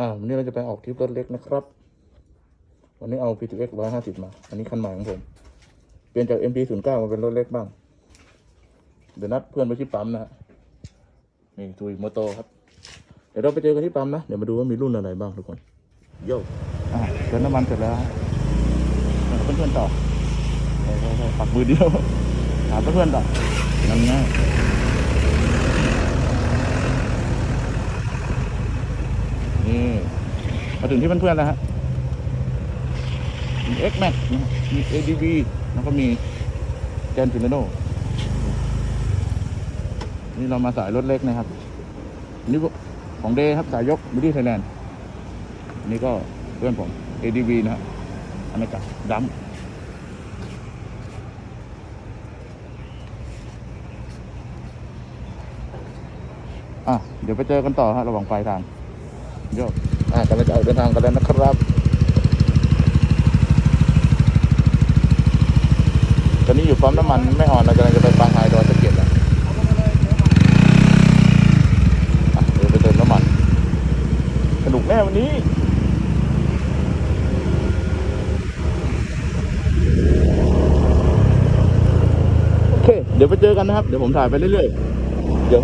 อ่าวันนี้เราจะไปออกทริปรถเล็กนะครับ วันนี้เอา PTX 150 มา อันนี้คันใหม่ของผม เปลี่ยนจาก MT 0 9 มาเป็นรถเล็กบ้าง เดี๋ยวนัดเพื่อนไปที่ปั๊มนะฮะนี่ทูยโมโตครับ เดี๋ยวเราไปเจอกันที่ปั๊มนะ เดี๋ยวมาดูว่ามีรุ่นอะไรบ้างทุกคน โย่อ่าเติมน้ำมันเสร็จแล้วฮะเพื่อนๆต่อปักมือเดียวหาเพื่อนๆต่อนั่นง่าย นี่มาถึงที่เพื่อนๆแล้วฮะมี X Max นะฮะมี ADV แล้วก็มีแกนฟิลโนนี่เรามาสายรถเล็กนะครับนี่ของเดย์ครับสายยกบิดี้ไทยแลนด์นี่ก็เพื่อนผม ADV นะฮะอเมริกาดัมอะ เดี๋ยวไปเจอกันต่อฮะระหว่างปลายทาง กอะกำลังจะออกเดินทางกันแล้วนะครับ ตอนนี้อยู่ปั๊มน้ำมันไม่อ่อนเรากำลังจะไปปางไฮดอยสะเก็ดแล้วเดี๋ยวไปเติมน้ำมัน สนุกแน่วันนี้โอเคเดี๋ยวไปเจอกันนะครับ เดี๋ยวผมถ่ายไปเรื่อยๆ เดี๋ยว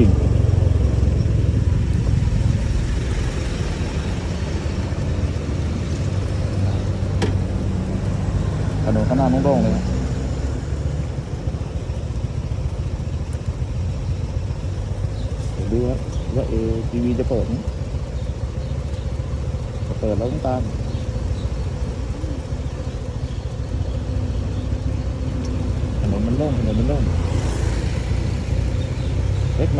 ริง ๆ ถนนข้างหน้าโล่งๆเลยดูว่าว่าเอทีวีจะเปิดไหมจะเปิดแล้วต้องตามถนนมันโล่งถนนมันโล่ง เอ็ก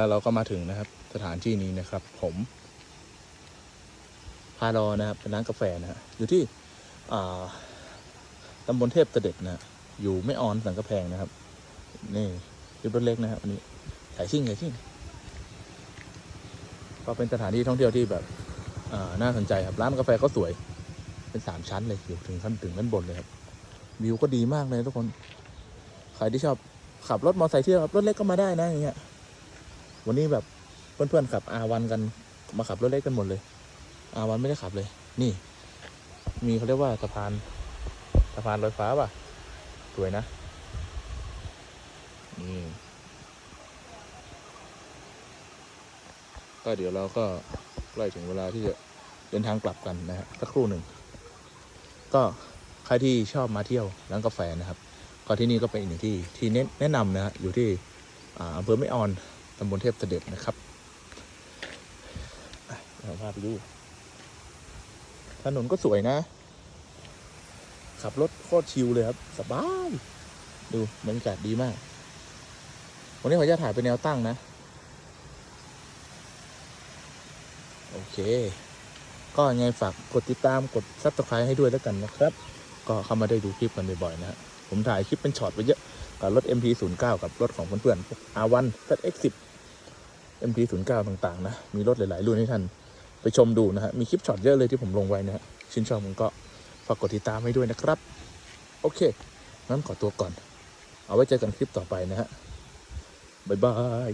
แล้วเราก็มาถึงนะครับ สถานที่นี้นะครับ ผมพารอนะครับเป็นร้านกาแฟนะฮะอยู่ที่อ่าตำบลเทพเสด็จนะฮะอยู่ไม่ออนสังกะแพงนะครับ นี่ริบรถเล็กนะครับอันนี้สายชิ่งสายชิ่งก็เป็นสถานที่ท่องเที่ยวที่แบบน่าสนใจครับร้านกาแฟก็สวย เป็นสามชั้นเลยอยู่ถึงขั้นถึงขั้นบนเลยครับวิวก็ดีมากเลยทุกคนใครที่ชอบขับรถมอเตอร์ไซค์เที่ยวครับรถเล็กก็มาได้นะอย่างเงี้ย วันนี้แบบเพื่อนๆขับอาวันกันมาขับรถเล็กกันหมดเลยอาวันไม่ได้ขับเลย นี่ มีเขาเรียกว่าสะพานสะพานลอยฟ้าป่ะสวยนะนี่ก็เดี๋ยวเราก็ใกล้ถึงเวลาที่จะเดินทางกลับกันนะฮะสักครู่หนึ่ง ก็ใครที่ชอบมาเที่ยวร้านกาแฟนะครับ ก็ที่นี่ก็เป็นอีกหนึ่งที่ที่แนะนำนะฮะอยู่ที่อ่าอำเภอไม่ออน ตำบลเทพเสด็จนะครับเราพาไปดู ถนนก็สวยนะ ขับรถโคตรชิลเลยครับ สบาย ดูบรรยากาศดีมาก วันนี้ขออนุญาตถ่ายเป็นแนวตั้งนะ โอเค ก็ยังไงฝากกดติดตามกดซับสไครต์ให้ด้วยแล้วกันนะครับ ก็เข้ามาได้ดูคลิปกันบ่อยๆนะฮะผมถ่ายคลิปเป็นช็อตไปเยอะกับรถ MP09 กับรถของเพื่อนๆพวก R1 ZX10 MP09 ต่างๆนะ มีรถหลาย ๆ รุ่นให้ท่านไปชมดูนะฮะ มีคลิปช็อตเยอะเลยที่ผมลงไว้นะฮะชื่นชอบมันก็ฝากกดติดตามให้ด้วยนะครับ โอเค งั้นขอตัวก่อน เอาไว้เจอกันคลิปต่อไปนะฮะ บ๊ายบาย